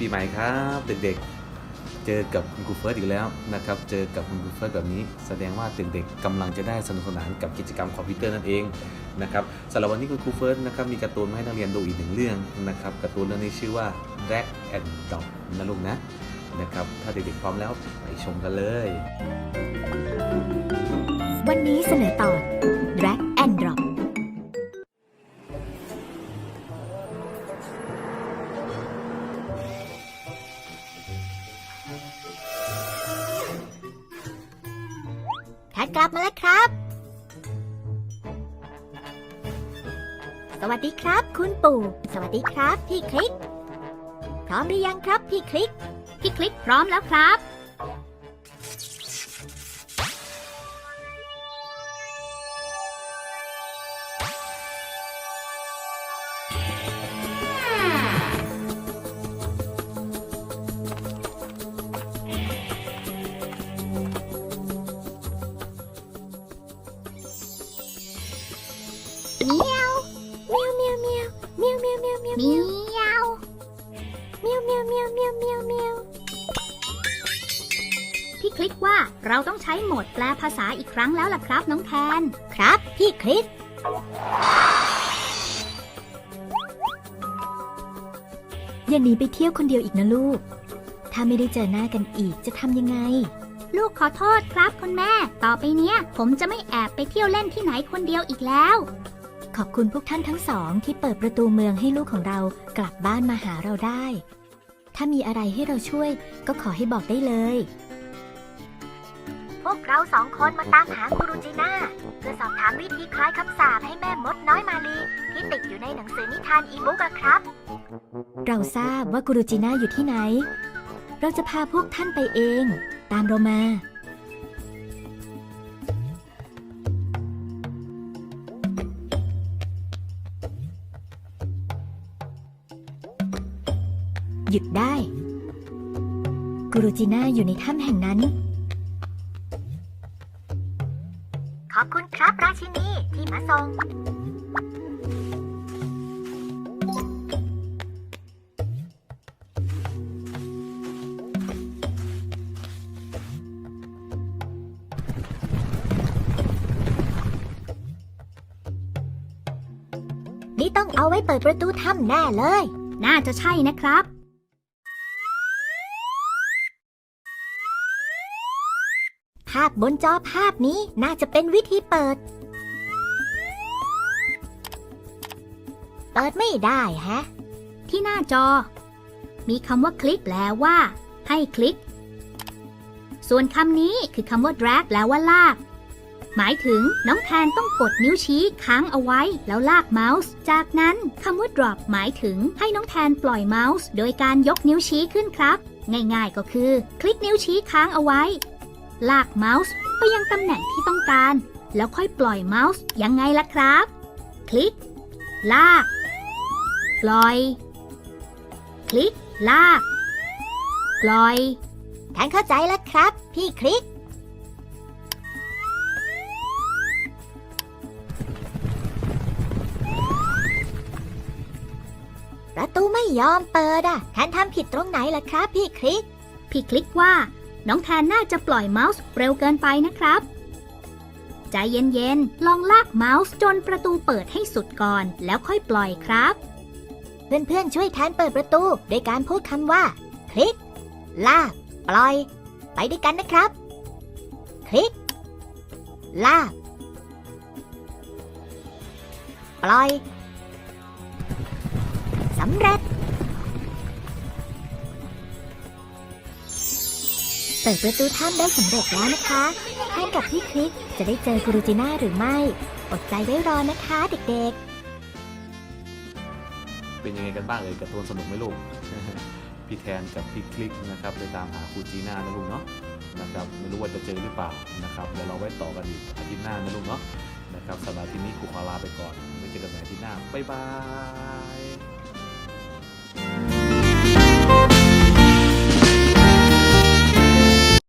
ปีใหม่ครับ เด็กๆ เจอกับคุณครูเฟิร์สอีกแล้วนะครับ เจอกับคุณครูเฟิร์สแบบนี้ แสดงว่าเด็กๆกำลังจะได้สนุกสนานกับกิจกรรมคอมพิวเตอร์นั่นเองนะครับสำหรับวันนี้คุณครูเฟิร์สนะครับมีการ์ตูนมาให้นักเรียนดูอีกหนึ่งเรื่องนะครับการ์ตูนเรื่องนี้ชื่อว่า Drag and Drop นะลูกนะนะครับถ้าเด็กๆพร้อมแล้วไปชมกันเลย วันนี้เสนอตอน พทกลับมาแล้วครับ สวัสดีครับ คุณปู่ สวัสดีครับ พี่คลิก พร้อมหรือยังครับ พี่คลิก พี่คลิกพร้อมแล้วครับ เมียวเมียวเมียวเมียวเมียวเมียวเมียวเมียวเมียวเมียวเมียวเมียวเมียวเมียวเมียวเมียวพี่คลิกว่าเราต้องใช้โหมดแปลภาษาอีกครั้งแล้วล่ะครับน้องแทน ครับ พี่คลิก อย่าหนีไปเที่ยวคนเดียวอีกนะลูก ถ้าไม่ได้เจอหน้ากันอีกจะทำยังไง ลูกขอโทษครับคุณแม่ ต่อไปเนี้ย ผมจะไม่แอบไปเที่ยวเล่นที่ไหนคนเดียวอีกแล้ว ขอบคุณพวกท่านทั้งสองที่เปิดประตูเมืองให้ลูกของเรากลับบ้านมาหาเราได้ ถ้ามีอะไรให้เราช่วยก็ขอให้บอกได้เลย พวกเราสองคนมาตามหากูรูจีน่าเพื่อสอบถามวิธีคล้ายคำสาปให้แม่มดน้อยมาลีที่ติดอยู่ในหนังสือนิทานอีบุ๊กอะครับ เราทราบว่ากูรูจีน่าอยู่ที่ไหน เราจะพาพวกท่านไปเอง ตามเรามา หยุดได้กูรูจีน่าอยู่ในถ้ำแห่งนั้น ขอบคุณครับราชินีที่มาส่ง นี่ต้องเอาไว้เปิดประตูถ้ำแน่เลย น่าจะใช่นะครับ ภาพบนจอภาพนี้น่าจะเป็นวิธีเปิด เปิดไม่ได้แฮะ ที่หน้าจอ มีคำว่าคลิกแปลว่า ให้คลิก ส่วนคำนี้คือคำว่า drag แปลว่าลาก หมายถึงน้องแทนต้องกดนิ้วชี้ค้างเอาไว้แล้วลากเมาส์ จากนั้นคำว่า drop หมายถึงให้น้องแทนปล่อยเมาส์ โดยการยกนิ้วชี้ขึ้นครับ ง่ายๆก็คือ คลิกนิ้วชี้ค้างเอาไว้ ลากเมาส์ไปยังตำแหน่งที่ต้องการ แล้วค่อยปล่อยเมาส์ยังไงล่ะครับ คลิก ลาก ปล่อย คลิก ลาก ปล่อยแทนเข้าใจแล้วครับ พี่คลิก ประตูไม่ยอมเปิดอะแทนทำผิดตรงไหนล่ะครับ พี่คลิก พี่คลิกว่า น้องแทนน่าจะปล่อยเมาส์เร็วเกินไปนะครับ ใจเย็นๆ ลองลากเมาส์จนประตูเปิดให้สุดก่อนแล้วค่อยปล่อยครับ เพื่อนๆ ช่วยแทนเปิดประตูโดยการพูดคำว่า คลิก ลาก ปล่อย ไปด้วยกันนะครับ คลิก ลาก ปล่อยสำเร็จ เปิดประตูถ้ำได้สำเร็จแล้วนะคะแทนกับพี่คลิกจะได้เจอกูรูจิน่าหรือไม่ อดใจไว้รอนะคะเด็กๆเป็นยังไงกันบ้างเอ่ยการ์ตูนสนุกไหมลูก พี่แทนกับพี่คลิกนะครับไปตามหาครูจีน่านะลูกเนาะนะครับไม่รู้ว่าจะเจอหรือเปล่านะครับเดี๋ยวเราไว้ต่อกันอีกอาทิตย์หน้านะลูกเนาะนะครับสำหรับที่นี้ครูขอลาไปก่อนไว้เจอกันใหม่อาทิตย์หน้าบ๊ายบาย